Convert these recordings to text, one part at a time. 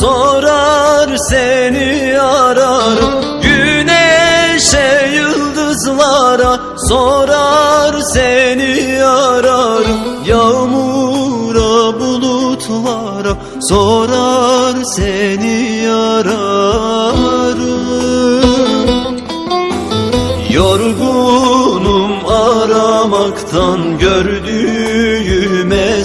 sorar seni ararım Güneşe yıldızlara sorar seni ararım Yağmura bulutlara sorar seni ararım Yorgunum aramaktan Gördüğüme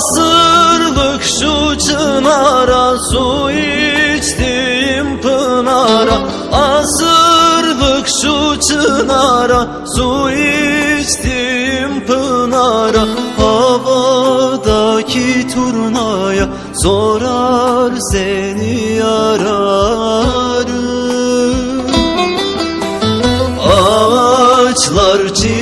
Asırlık şu çınara su içtiğim pınara. Asırlık şu çınara su içtiğim pınara. Havadaki turnaya sorar seni ararım Ağaçlar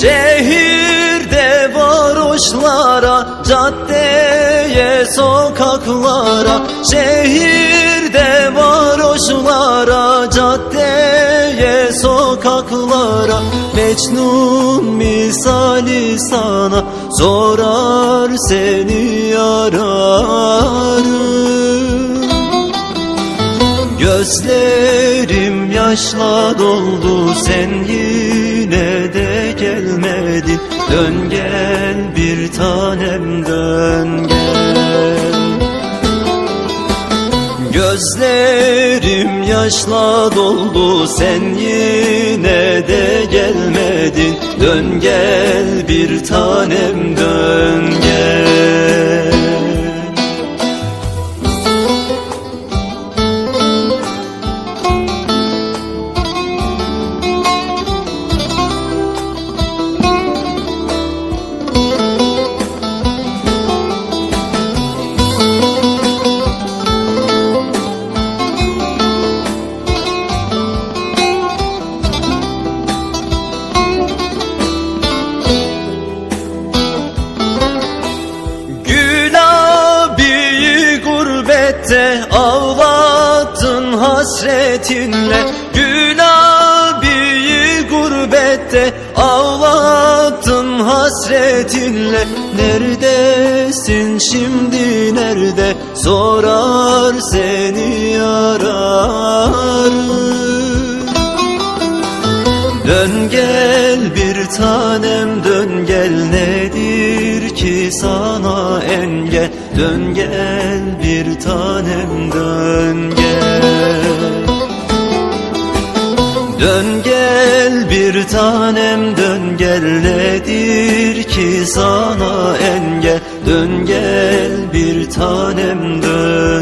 Şehirde varoşlara, caddeye, sokaklara. Şehirde varoşlara, caddeye, sokaklara. Mecnun misali sana sorar seni ararım Gözlerim yaşla doldu sen yine de gelmedin. Dön gel bir tanem dön gel. Gözlerim yaşla doldu sen yine de gelmedin. Dön gel bir tanem dön hasretinle Gülabiyi gurbette ağlattın hasretinle. Neredesin şimdi nerede? Sorar seni ararım Dön gel bir tanem dön gel. Nedir ki sana engel Dön gel bir tanem dön. gel bir tanem dön gel nedir ki sana engel? Dön gel bir tanem dön